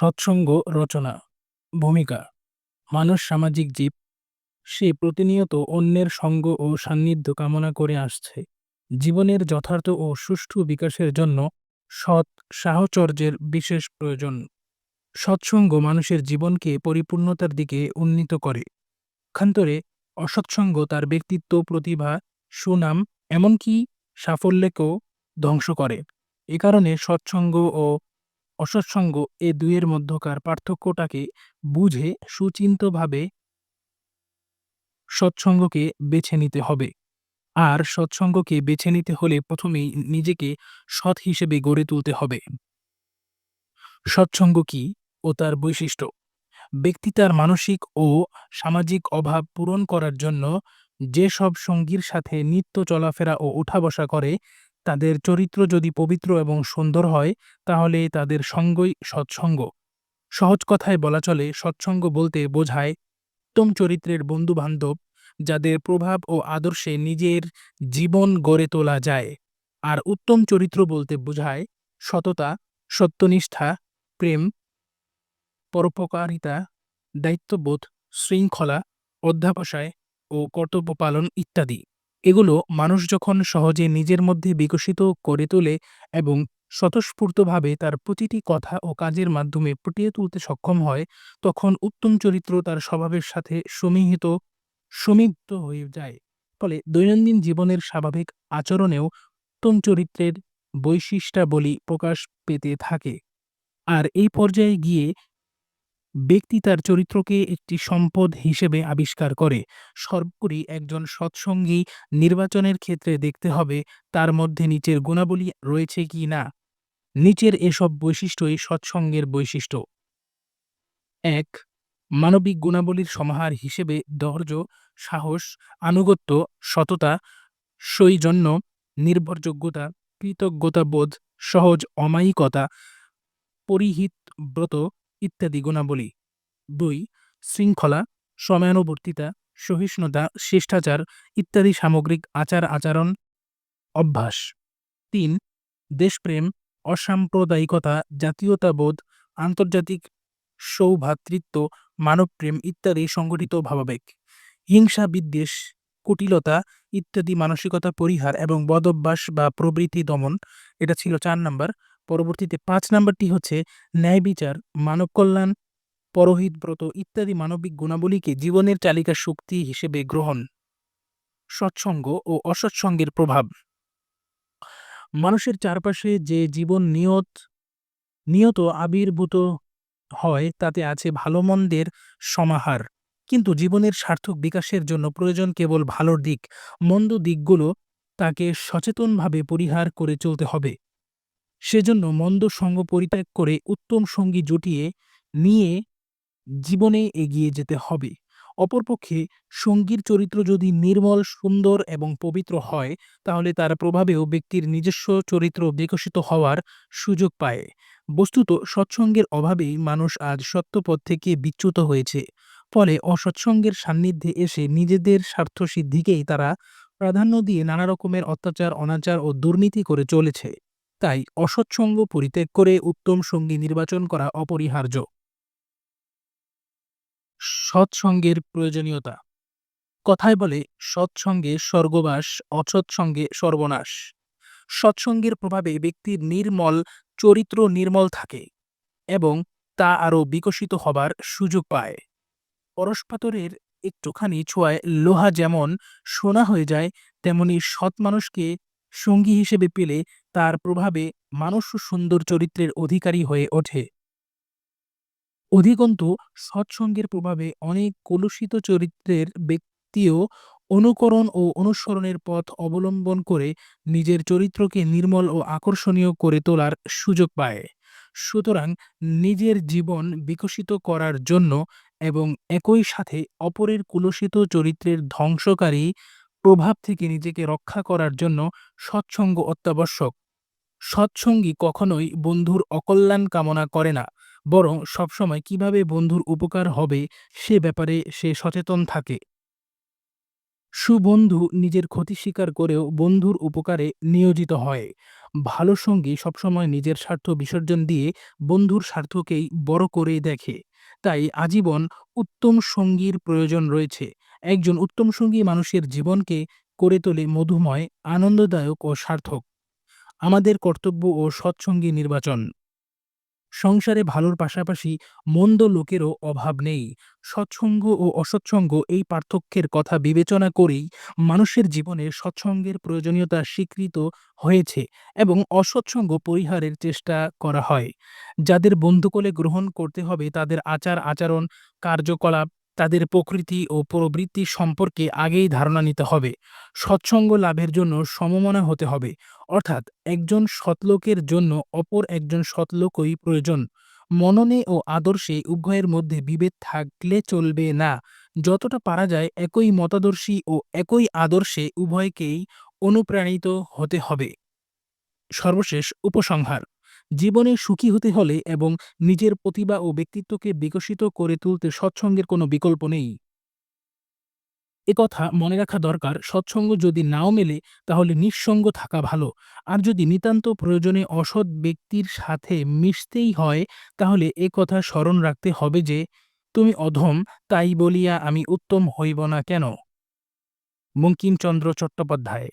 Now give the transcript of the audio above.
সৎসঙ্গ রচনা, ভূমিকা মানুষ সামাজিক জীব। সে প্রতিনিয়ত অন্যের সঙ্গ ও সান্নিধ্য কামনা করে আসছে। জীবনের যথার্থ ও সুষ্ঠু বিকাশের জন্য সৎ সাহচর্যের বিশেষ প্রয়োজন। সৎসঙ্গ মানুষের জীবনকে পরিপূর্ণতার দিকে উন্নীত করে। ক্ষান্তরে অসৎসঙ্গ তার ব্যক্তিত্ব, প্রতিভা, সুনাম, এমনকি সাফল্যকেও ধ্বংস করে। এ কারণে সৎসঙ্গ ও অসৎসঙ্গ এ দুয়ের মধ্যকার পার্থক্যটাকে বুঝে সুচিন্তভাবে সৎসঙ্গকে বেছে নিতে হবে। আর সৎসঙ্গকে বেছে নিতে হলে প্রথমেই নিজেকে সৎ হিসেবে গড়ে তুলতে হবে। সৎসঙ্গ কি ও তার বৈশিষ্ট্য? ব্যক্তি তার মানসিক ও সামাজিক অভাব পূরণ করার জন্য যেসব সঙ্গীর সাথে নিত্য চলাফেরা ও উঠা বসা করে তাদের চরিত্র যদি পবিত্র এবং সুন্দর হয়, তাহলে তাদের সঙ্গই সৎসঙ্গ। সহজ কথায় বলা চলে, সৎসঙ্গ বলতে বোঝায় উত্তম চরিত্রের বন্ধু-বান্ধব, যাদের প্রভাব ও আদর্শে নিজের জীবন গড়ে তোলা যায়। আর উত্তম চরিত্র বলতে বোঝায় সততা, সত্যনিষ্ঠা, প্রেম, পরোপকারিতা, দায়িত্ববোধ, শৃঙ্খলা, অধ্যাবসায় ও কর্তব্য পালন ইত্যাদি। এগুলো মানুষ যখন সহজে নিজের মধ্যে বিকশিত করে তোলে এবং স্বতঃস্ফূর্তভাবে তার প্রতিটি কথা ও কাজের মাধ্যমে ফুটিয়ে তুলতে সক্ষম হয়, তখন উত্তম চরিত্র তার স্বভাবের সাথে সমীহিত সমীপ্ত হয়ে যায়। ফলে দৈনন্দিন জীবনের স্বাভাবিক আচরণেও উত্তম চরিত্রের বৈশিষ্ট্যাবলী প্রকাশ পেতে থাকে। আর এই পর্যায়ে গিয়ে ব্যক্তি তার চরিত্রকে একটি সম্পদ হিসেবে আবিষ্কার করে। সর্বোপরি একজন সৎসঙ্গী নির্বাচনের ক্ষেত্রে দেখতে হবে তার মধ্যে নিচের গুণাবলী রয়েছে কি না। নিচের এসব বৈশিষ্ট্যই সৎসঙ্গের বৈশিষ্ট্য। এক, মানবিক গুণাবলীর সমাহার হিসেবে ধৈর্য, সাহস, আনুগত্য, সততা, সৌজন্য, নির্ভরযোগ্যতা, কৃতজ্ঞতাবোধ, সহজ অমায়িকতা পরিহিত ব্রত ইত্যাদি গুণাবলী। দুই, শৃঙ্খলা, সময়ানুবর্তিতা, সহিষ্ণুতা, শিষ্টাচার ইত্যাদি সামগ্রিক আচার আচরণ অভ্যাস। তিন, দেশপ্রেম, অসাম্প্রদায়িকতা, জাতীয়তাবোধ, আন্তর্জাতিক সৌভ্রাতৃত্ব মানবপ্রেম ইত্যাদি সংগঠিত ভাবাবেগ। হিংসা, বিদ্বেষ, কুটিলতা ইত্যাদি মানসিকতা পরিহার এবং বদভ্যাস বা প্রবৃত্তি দমন, এটা ছিল চার নাম্বার। পরবর্তীতে পাঁচ নাম্বারটি হচ্ছে ন্যায় বিচার, মানব কল্যাণ, পরহিত ব্রত ইত্যাদি মানবিক গুণাবলীকে জীবনের চালিকা শক্তি হিসেবে গ্রহণ। সৎসঙ্গ ও অসৎসঙ্গের প্রভাব। মানুষের চারপাশে যে জীবন নিয়ত নিয়ত আবির্ভূত হয়, তাতে আছে ভালো মন্দের সমাহার। কিন্তু জীবনের সার্থক বিকাশের জন্য প্রয়োজন কেবল ভালোর দিক, মন্দ দিকগুলো তাকে সচেতনভাবে পরিহার করে চলতে হবে। সেজন্য মন্দ সঙ্গ পরিত্যাগ করে উত্তম সঙ্গী জুটিয়ে নিয়ে জীবনে এগিয়ে যেতে হবে। অপরপক্ষে সঙ্গীর চরিত্র যদি নির্মল, সুন্দর এবং পবিত্র হয়, তাহলে তার প্রভাবেও ব্যক্তির নিজস্ব চরিত্র বিকশিত হওয়ার সুযোগ পায়। বস্তুত সৎসঙ্গের অভাবেই মানুষ আজ সত্যপথ থেকে বিচ্যুত হয়েছে। ফলে অসৎসঙ্গের সান্নিধ্যে এসে নিজেদের স্বার্থসিদ্ধিকেই তারা প্রাধান্য দিয়ে নানা রকমের অত্যাচার, অনাচার ও দুর্নীতি করে চলেছে। তাই অসৎসঙ্গ পরিত্যাগ করে উত্তম সঙ্গী নির্বাচন করা অপরিহার্য। সৎসঙ্গের প্রয়োজনীয়তা। কথায় বলে, সৎসঙ্গে স্বর্গবাস, অসৎসঙ্গে সর্বনাশ। সৎসঙ্গের প্রভাবে ব্যক্তির নির্মল, চরিত্র নির্মল থাকে এবং তা আরও বিকশিত হবার সুযোগ পায়। পরস্পাতরের একটুখানি ছোঁয়ায় লোহা যেমন সোনা হয়ে যায়, তেমনি সৎ মানুষকে সঙ্গী হিসেবে পেলে তার প্রভাবে মানুষ সুন্দর চরিত্রের অধিকারী হয়ে ওঠে। অধিকন্তু, সৎসঙ্গের প্রভাবে অনেক কলুষিত চরিত্রের ব্যক্তিও অনুকরণ ও অনুসরণের পথ অবলম্বন করে নিজের চরিত্রকে নির্মল ও আকর্ষণীয় করে তোলার সুযোগ পায়। সুতরাং নিজের জীবন বিকশিত করার জন্য এবং একই সাথে অপরের কুলসিত চরিত্রের ধ্বংসকারী প্রভাব থেকে নিজেকে রক্ষা করার জন্য সৎসঙ্গ অত্যাবশ্যক। সৎসঙ্গী কখনোই বন্ধুর অকল্যাণ কামনা করে না, বরং সবসময় কীভাবে বন্ধুর উপকার হবে সে ব্যাপারে সে সচেতন থাকে। সুবন্ধু নিজের ক্ষতি স্বীকার করেও বন্ধুর উপকারে নিয়োজিত হয়। ভালো সঙ্গী সবসময় নিজের স্বার্থ বিসর্জন দিয়ে বন্ধুর স্বার্থকেই বড় করে দেখে। তাই আজীবন উত্তম সঙ্গীর প্রয়োজন রয়েছে। একজন উত্তম সঙ্গী মানুষের জীবনকে করে তোলে মধুময়, আনন্দদায়ক ও সার্থক। আমাদের কর্তব্য ও সৎসঙ্গী নির্বাচন। সংসারে ভালোর পাশাপাশি মন্দ লোকেরও অভাব নেই। সৎসঙ্গ ও অসৎসঙ্গ এই পার্থক্যের কথা বিবেচনা করেই মানুষের জীবনে সৎসঙ্গের প্রয়োজনীয়তা স্বীকৃত হয়েছে এবং অসৎসঙ্গ পরিহারের চেষ্টা করা হয়। যাদের বন্ধুকলে গ্রহণ করতে হবে তাদের আচার আচরণ কার্যকলাপ তাদের প্রকৃতি ও প্রবৃত্তি সম্পর্কে আগেই ধারণা নিতে হবে। সৎসঙ্গ লাভের জন্য সমমনা হতে হবে। অর্থাৎ একজন সৎলোকের জন্য অপর একজন সৎলোকই প্রয়োজন। মননে ও আদর্শে উভয়ের মধ্যে বিভেদ থাকলে চলবে না। যতটা পারা যায় একই মতাদর্শী ও একই আদর্শে উভয়কেই অনুপ্রাণিত হতে হবে। সর্বশেষ উপসংহার। জীবনে সুখী হতে হলে এবং নিজের প্রতিভা ও ব্যক্তিত্বকে বিকশিত করে তুলতে সৎসঙ্গের কোনো বিকল্প নেই। একথা মনে রাখা দরকার সৎসঙ্গ যদি নাও মেলে, তাহলে নিঃসঙ্গ থাকা ভালো। আর যদি নিতান্ত প্রয়োজনে অসৎ ব্যক্তির সাথে মিশতেই হয়, তাহলে এ কথা স্মরণ রাখতে হবে যে, তুমি অধম, তাই বলিয়া আমি উত্তম হইব না কেন? বঙ্কিমচন্দ্র চট্টোপাধ্যায়